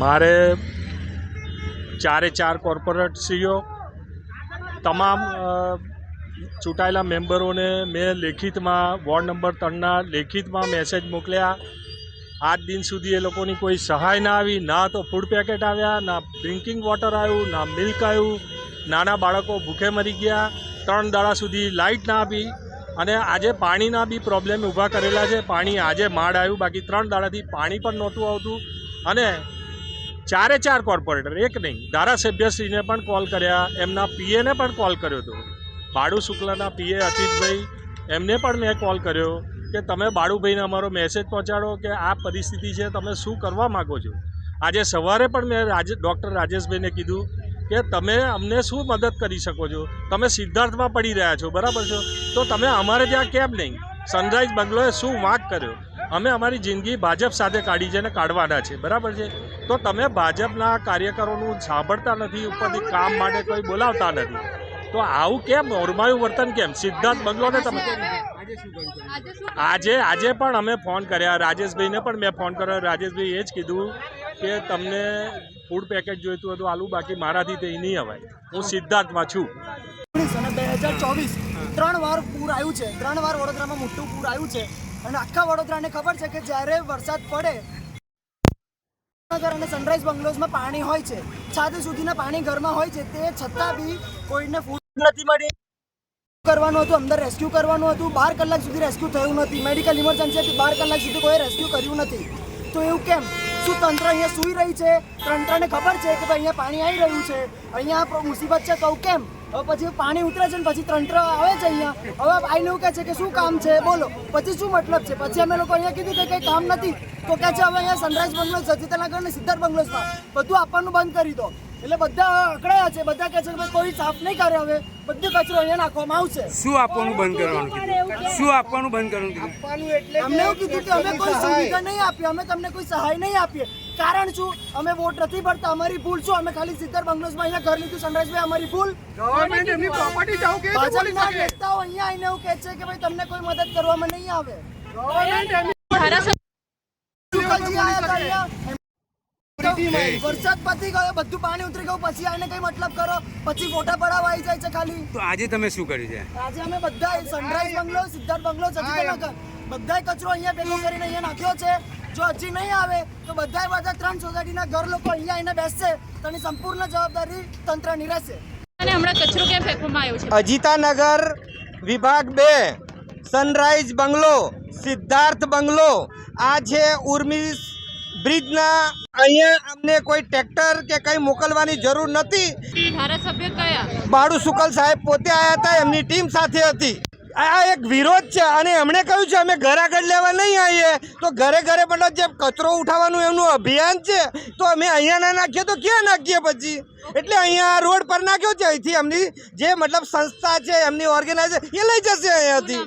મારે ચારે ચાર કોર્પોરેટશ્રીઓ તમામ ચૂંટાયેલા મેમ્બરોને મેં લેખિતમાં, વોર્ડ નંબર ત્રણના લેખિતમાં મેસેજ મોકલ્યા. આજ દિન સુધી એ લોકોની કોઈ સહાય ના આવી, ના તો ફૂડ પેકેટ આવ્યા, ના ડ્રિંકિંગ વોટર આવ્યું, ના મિલ્ક આવ્યું. નાના બાળકો ભૂખે મરી ગયા. ત્રણ દાડા સુધી લાઇટ ના આપી અને આજે પાણીના બી પ્રોબ્લેમ ઊભા કરેલા છે. પાણી આજે માડ આવ્યું, બાકી ત્રણ દાડાથી પાણી પણ નહોતું આવતું. અને ચારે ચાર કોર્પોરેટર, એક નહીં, ધારાસભ્યશ્રીને પણ કોલ કર્યા, એમના પીએને પણ કોલ કર્યો હતો. બાળુ શુક્લાના પીએ અતિતભાઈ એમને પણ મેં કોલ કર્યો કે તમે બાળુભાઈને અમારો મેસેજ પહોંચાડો કે આ પરિસ્થિતિ છે, તમે શું કરવા માગો છો? આજે સવારે પણ મેં રાજે, ડૉક્ટર રાજેશભાઈને કીધું કે તમે અમને શું મદદ કરી શકો છો? તમે સિદ્ધાર્થમાં પડી રહ્યા છો, બરાબર છો? તો તમે અમારે ત્યાં કેમ નહીં? સનરાઈઝ બંગલોએ શું વાંક કર્યો? અમે અમારી જિંદગી ભાજપ સાથે કાઢી છે અને કાઢવાના છે. બરાબર છે? તો તમે ભાજપના કાર્યકરોનું સાંભળતા નથી, ઉપરથી કામ માટે કોઈ બોલાવતા નથી. તો આવું કેમ? ઓરમાયું વર્તન કેમ? સિદ્ધાર્થ બંગલોને તમે આજે આજે પણ અમે ફોન કર્યા. રાજેશભાઈને પણ મેં ફોન કર્યો. રાજેશભાઈ એ જ કીધું કે તમને ફૂડ પેકેટ જોઈતું હતું, આલુ બાકી મારાથી તે નહીં અવાય. હું સિદ્ધાર્થમાં છું. અને બે હજાર ચોવીસ ત્રણ વાર પૂર આવ્યું છે. ત્રણ વાર વડોદરામાં મોટું પૂર આવ્યું છે. અને આખા વડોદરાને ખબર છે કે જ્યારે વરસાદ પડે અને સનરાઈઝ બંગલોઝમાં પાણી હોય છે. છાતી સુધીના પાણી ઘરમાં હોય છે. તે છતાં બી કોઈને ફૂડ નથી મળી. કરવાનું હતું, અંદર રેસ્ક્યુ કરવાનું હતું. બાર કલાક સુધી રેસ્ક્યુ થયું નથી. મેડિકલ ઇમરજન્સી હતી. બાર કલાક સુધી કોઈ રેસ્ક્યુ કર્યું નથી. તો એવું કેમ? શું તંત્ર અહીંયા સૂઈ રહી છે? તંત્રને ખબર છે કે ભાઈ અહીંયા પાણી આવી રહ્યું છે? અહીંયા મુસીબત છે કહું કેમ? હવે પછી પાણી ઉતરે છે ને પછી તંત્ર આવે છે અહીંયા. હવે આઈને એવું કહે છે કે શું કામ છે? બોલો. પછી શું મતલબ છે? પછી અમે લોકો અહીંયા કીધું કે કંઈ કામ નથી. તો કહે છે, હવે અહીંયા સનરાઈઝ બંગલો સચિતનગર અને સિદ્ધાર્થ બંગલોઝમાં બધું આપવાનું બંધ કરી દો. એટલે બધા અકળાયા છે બધા કહે છે કે કોઈ સાફ નહીં કરે હવે. બધું કચરો અહીંયા નાખવામાં આવશે. શું આપવાનું બંધ કરવાનું કીધું? શું આપવાનું બંધ કરવાનું કીધું? અમને એવું કીધું કે અમે કોઈ સુવિધા નહીં આપીએ અમે તમને કોઈ સહાય નહીં આપીએ. કારણ શું? અમે વોટ નથી ભરતા અમારી ભૂલ શું? અમે ખાલી સિદ્ધાર્થ બંગલોઝમાં અહીંયા ઘર લીધું સનરાઈઝભાઈ અમારી ભૂલ. ગવર્મેન્ટ એમની પ્રોપર્ટી જાવ કે ભાજપના નેતાઓ અહીંયા આવીને એવું કહે છે કે ભાઈ તમને કોઈ મદદ કરવામાં નહીં આવે. શુકલજી આયા વરસાદ પતી ગયો બધું પાણી ઉતરી ગયું. પછી આને કઈ મતલબ કરો? પછી ફોટા પડાવવા આવી જાય છે ખાલી. તો આજે તમે શું કર્યું છે? આજે અમે બધા સનરાઈઝ બંગલો સિદ્ધાર્થ બંગલો સચિતનગર બધાય કચરો અહીંયા ભેગો કરીને અહીંયા નાખ્યો છે. જો હજી નહીં આવે તો બધા બધા ત્રણ સોસાયટીના ઘર લોકો અહીંયા આવીને બેસશે. તેની સંપૂર્ણ જવાબદારી તંત્રની રહેશે. અને હમણાં કચરો ક્યાં ફેંકવામાં આવ્યો છે? અજીતાનગર વિભાગ બે સનરાઈઝ બંગલો સિદ્ધાર્થ બંગલો. આ છે ઉર્મી બ્રિજના અહીંયા અમને કોઈ ટ્રેક્ટર કે કંઈ મોકલવાની જરૂર નથી. ધારાસભ્ય કયા? બાળુ શુકલ સાહેબ પોતે આવ્યા હતા એમની ટીમ સાથે હતી. આ એક વિરોધ છે અને એમણે કહ્યું છે અમે ઘર આગળ લેવા નહીં આવીએ. તો ઘરે ઘરે મતલબ જે કચરો ઉઠાવવાનું એમનું અભિયાન છે તો અમે અહીંયા ના નાખીએ તો ક્યાં નાખીએ પછી? એટલે અહીંયા રોડ પર નાખ્યો છે અહીંથી એમની જે મતલબ સંસ્થા છે એમની ઓર્ગેનાઇઝેશન એ લઈ જશે અહીંયાથી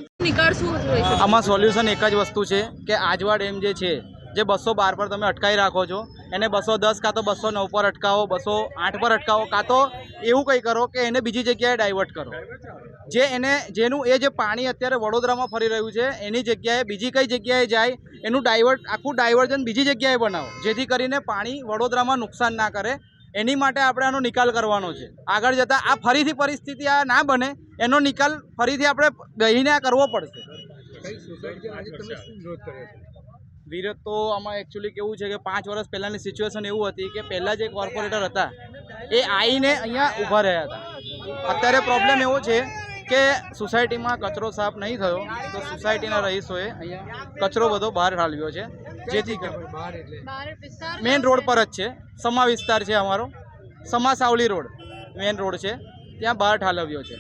આમાં સોલ્યુશન એક જ વસ્તુ છે કે આજવા ડેમ જે છે જે બસો બાર પર તમે અટકાવી રાખો છો એને બસો દસ કાં તો બસો નવ પર અટકાવો, બસો આઠ પર અટકાવો, કાં તો એવું કંઈ કરો કે એને બીજી જગ્યાએ ડાયવર્ટ કરો. જે એને, જેનું, એ જે પાણી અત્યારે વડોદરામાં ફરી રહ્યું છે, એની જગ્યાએ બીજી કઈ જગ્યાએ જાય, એનું ડાયવર્ટ આખું ડાયવર્ઝન બીજી જગ્યાએ બનાવો, જેથી કરીને પાણી વડોદરામાં નુકસાન ના કરે. એની માટે આપણે આનો નિકાલ કરવાનો છે. આગળ જતાં આ ફરીથી પરિસ્થિતિ આ ના બને, એનો નિકાલ ફરીથી આપણે ગઈને આ કરવો પડશે. વિરોધ તો આમાં એકચ્યુઅલી કેવું છે કે પાંચ વર્ષ પહેલાંની સિચ્યુએશન એવું હતી કે પહેલાં જે કોર્પોરેટર હતા એ આવીને અહીંયા ઊભા રહ્યા હતા. અત્યારે પ્રોબ્લેમ એવો છે કે સોસાયટીમાં કચરો સાફ નહીં થયો તો સોસાયટીના રહીશોએ અહીંયા કચરો બધો બહાર ઠાલવ્યો છે. જેથી બહાર વિસ્તાર મેઇન રોડ પર જ છે. સમા વિસ્તાર છે અમારો. Sama Savli road. Main road છે. ત્યાં બહાર ઠાલવ્યો છે.